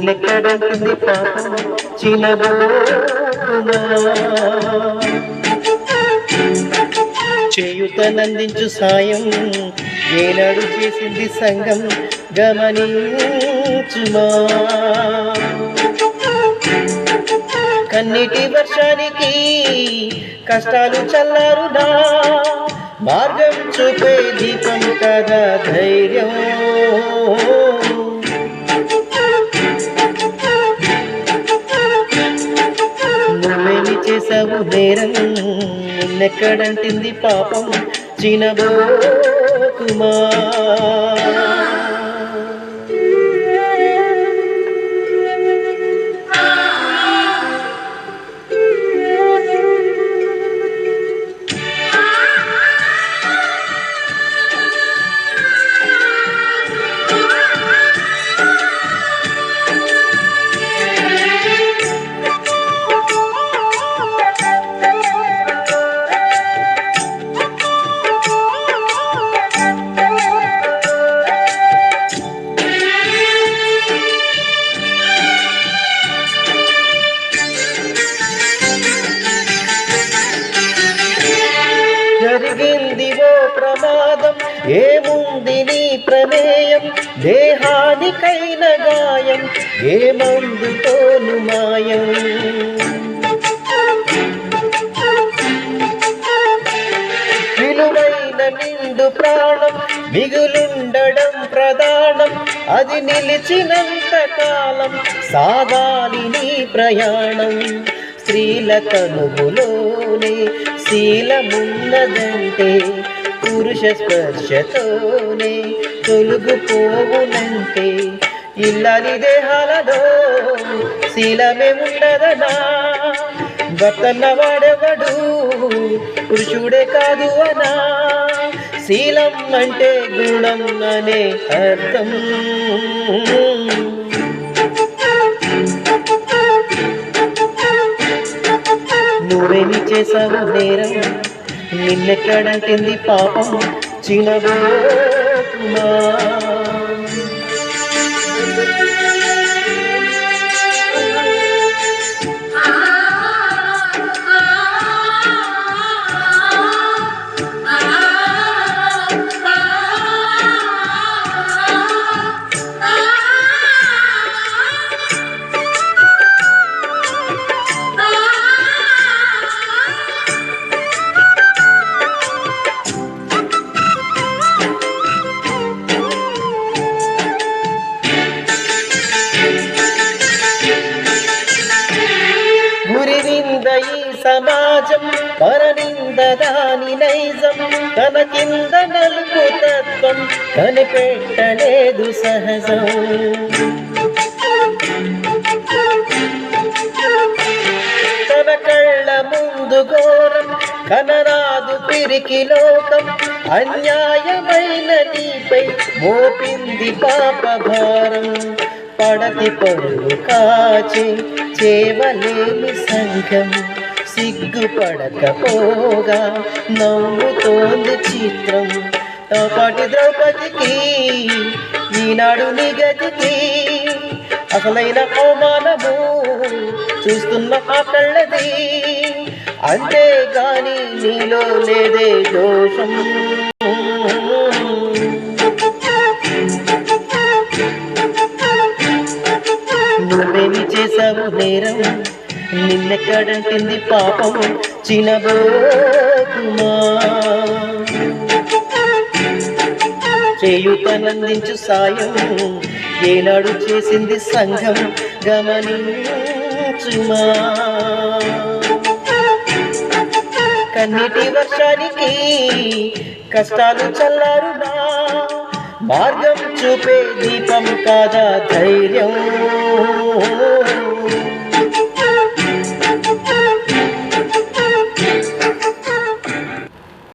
చేసావు నేరం నిన్నెక్కడంటుంది పాపం చేయుతనందించు సాయం ఏనాడు చేసింది సంఘం గమనించుమా. కన్నిటి వర్షానికి కష్టాలు చల్లారుదా? మార్గం చూపే దీపం కదా ధైర్యం. నేరం నిన్నెక్కడంటింది పాపం చినబోకుమా కుమార్. ఓ ప్రమాదం ఏముంది నీ ప్రమేయం? దేహానికైన గాయం ఏ మందుతోను మాయం? విలువైన నిండు ప్రాణం మిగులుండడం ప్రధానం అది నిలిచినంత కాలం సాగాలి నీ ప్రయాణం. స్త్రీల కనుగులోనే శీలమున్నదంటే పురుష స్పర్శతోనే తొలుగుపోవునంటే ఇల్లాలి దేహాలలో శీలమే ఉండదనా భర్తన్న వాడెవడు పురుషుడే కాదు అనా? శీలం అంటే గుణం అనే అర్థం. నువ్వేమి చేశావు నేరం నిన్నెక్కడంటింది పాపం? చిన్నగా సమాజం పరనింద దాని నైజం. తన కింద నలుపు తత్వం కనిపెట్టలేదు సహజం. తన కళ్ళ ముందు ఘోరం కనరాదు పిరికి లోకం. అన్యాయమైన నీపై మోపింది పాప భారం పడతి పరులు కాచి చేవలేని సంఘం. సిగ్గుపడకపోగా నవ్వుతోంది చిత్రం. పాటి ద్రౌపదికి ఈనాడు నిగతికి అసలైన అవమానము చూస్తున్న ఆ కళ్ళది. అంతేగాని నీలో లేదే దోషం. నువ్వేమి చేసావు నేరం? నిన్నెక్కడంటింది పాపం చినబోకుమా చేయుతనందించు సాయం ఏనాడు చేసింది సంఘం గమనించుమా. కన్నీటి వర్షానికి కష్టాలు చల్లారు మార్గం చూపే దీపం కాదా ధైర్యం?